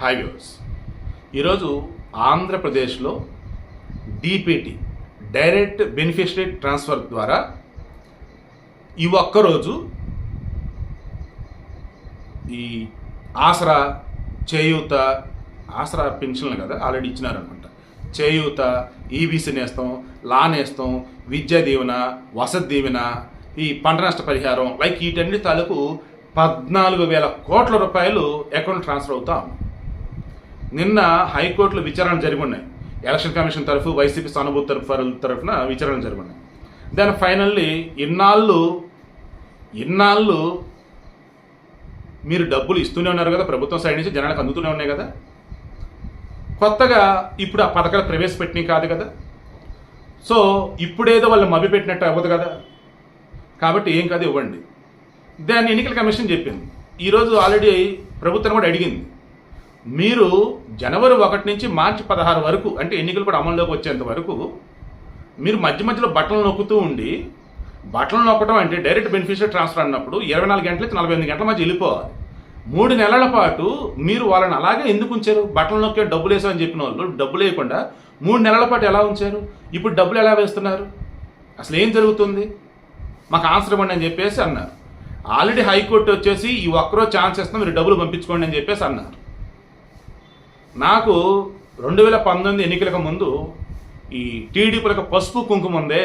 Hi viewers ఈరోజు ఆంధ్రప్రదేశ్లో DPT direct beneficiary transfer ద్వారా ఈ ఒక్కరోజు ఈ ఆసరా చేయూత ఆసరా పెన్షన్లు కదా ఆల్రెడీ ఇచ్చినారనమాట చేయూత ఈబీసీ నేస్తాం లా నేస్తం విద్యా దీవెన వసతి దీవెన ఈ పంట నష్ట పరిహారం లైక్ వీటన్ని తాలూకు పద్నాలుగు వేల కోట్ల రూపాయలు అకౌంట్ ట్రాన్స్ఫర్ అవుతా ఉన్నాయి. నిన్న హైకోర్టులో విచారణ జరిగి ఉన్నాయి ఎలక్షన్ కమిషన్ తరఫు వైసీపీ సానుభూతి తరఫు తరఫున విచారణ జరిగి ఉన్నాయి దాని ఫైనల్లీ ఇన్నాళ్ళు ఇన్నాళ్ళు మీరు డబ్బులు ఇస్తూనే ఉన్నారు కదా ప్రభుత్వం సైడ్ నుంచి జనాలకు అందుతూనే ఉన్నాయి కదా. కొత్తగా ఇప్పుడు ఆ పథకాలు ప్రవేశపెట్టినవి కాదు కదా. సో ఇప్పుడేదో వాళ్ళు మభ్య పెట్టినట్టు అవ్వదు కదా. కాబట్టి ఏం కాదు ఇవ్వండి. దాన్ని ఎన్నికల కమిషన్ చెప్పింది. ఈరోజు ఆల్రెడీ ప్రభుత్వం కూడా అడిగింది. మీరు జనవరి ఒకటి నుంచి మార్చి పదహారు వరకు అంటే ఎన్నికలు కూడా అమల్లోకి వచ్చేంత వరకు మీరు మధ్య మధ్యలో బట్టలు నొక్కుతూ ఉండి బట్టలు నొక్కడం అంటే డైరెక్ట్ బెనిఫిషియర్ ట్రాన్స్ఫర్ అన్నప్పుడు ఇరవై నాలుగు గంటల నుంచి నలభై ఎనిమిది గంటల మధ్య వెళ్ళిపోవాలి. మూడు నెలల పాటు మీరు వాళ్ళని అలాగే ఎందుకు ఉంచారు? బట్టలు నొక్కే డబ్బులు వేసామని చెప్పిన వాళ్ళు డబ్బులు వేయకుండా మూడు నెలల పాటు ఎలా ఉంచారు? ఇప్పుడు డబ్బులు ఎలా వేస్తున్నారు? అసలు ఏం జరుగుతుంది? మాకు ఆన్సర్ ఇవ్వండి అని చెప్పేసి అన్నారు. ఆల్రెడీ హైకోర్టు వచ్చేసి ఈ ఒక్కరో ఛాన్స్ ఇస్తాం మీరు డబ్బులు పంపించుకోండి అని చెప్పేసి అన్నారు. నాకు రెండు వేల పంతొమ్మిది ఎన్నికలకు ముందు ఈ టీడీపీలకు పసుపు కుంకుమ ఉందే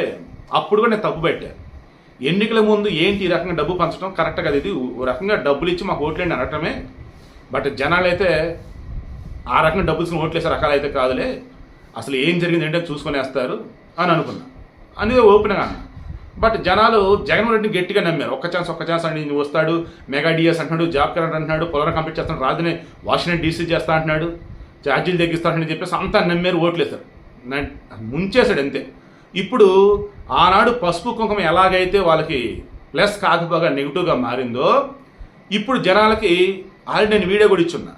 అప్పుడు కూడా నేను తప్పు పెట్టాను ఎన్నికల ముందు ఏంటి ఈ రకంగా డబ్బు పంచడం? కరెక్ట్ కదా ఇది ఓ రకంగా డబ్బులు ఇచ్చి మాకు ఓట్లేండి అనటమే. బట్ జనాలు అయితే ఆ రకంగా డబ్బులు ఇచ్చిన ఓట్లేసే వేసే అయితే కాదులే. అసలు ఏం జరిగింది ఏంటో చూసుకునేస్తారు అని అనుకున్నా. అనేది ఓపెన్గా అన్నా. బట్ జనాలు జగన్మోహన్ రెడ్డిని గట్టిగా నమ్మారు. ఒక్క ఛాన్స్ ఒక్క ఛాన్స్ అని వస్తాడు మెగా డిఎస్ అంటున్నాడు జాబ్ కరెంట్ అంటున్నాడు పొలం కంప్లీట్ చేస్తాడు రాజుని వాషింగ్టన్ డీసీ చేస్తా అంటున్నాడు. ఛార్జీలు తగ్గిస్తానని చెప్పేసి అంతా నమ్మారు ఓట్లేశారు. న- ముంచేశాడు అంతే. ఇప్పుడు ఆనాడు పసుపు కుంకుమ ఎలాగైతే వాళ్ళకి ప్లస్ కాకపోగా నెగిటివ్గా మారిందో ఇప్పుడు జనాలకి ఆల్రెడీ నేను వీడియో కూడా ఇచ్చున్నా.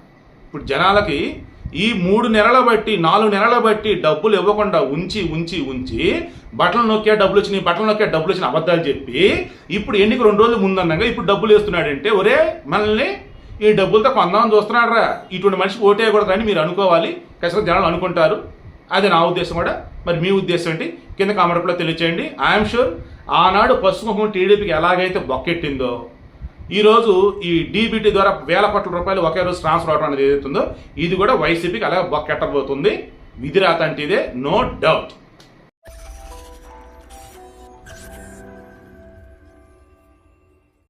ఇప్పుడు జనాలకి ఈ మూడు నెలల బట్టి నాలుగు నెలల బట్టి డబ్బులు ఇవ్వకుండా ఉంచి ఉంచి ఉంచి బట్టలు నొక్కే డబ్బులు వచ్చినాయి బట్టలు నొక్కే డబ్బులు వచ్చిన అబద్ధాలు చెప్పి ఇప్పుడు ఎన్నిక రెండు రోజులు ముందన్నాగా ఇప్పుడు డబ్బులు వేస్తున్నాడంటే ఒరే మనల్ని ఈ డబ్బులతో కొందామని చూస్తున్నాడు రా ఇటువంటి మనిషి ఓటేయకూడదు అని మీరు అనుకోవాలి. ఖచ్చితంగా జనాలు అనుకుంటారు. అది నా ఉద్దేశం కూడా. మరి మీ ఉద్దేశం ఏంటి? కింద కామెంట్లో తెలియచేయండి. ఐఎమ్ షూర్ ఆనాడు పసుపు టీడీపీకి ఎలాగైతే బొక్కెట్టిందో ఈరోజు ఈ డీబీటీ ద్వారా వేల కోట్ల రూపాయలు ఒకే రోజు ట్రాన్స్ఫర్ అవడం అనేది ఏదైతుందో ఇది కూడా వైసీపీకి అలాగే బొక్కెట్టబోతుంది. విధిరాత అంటే ఇదే నో డౌట్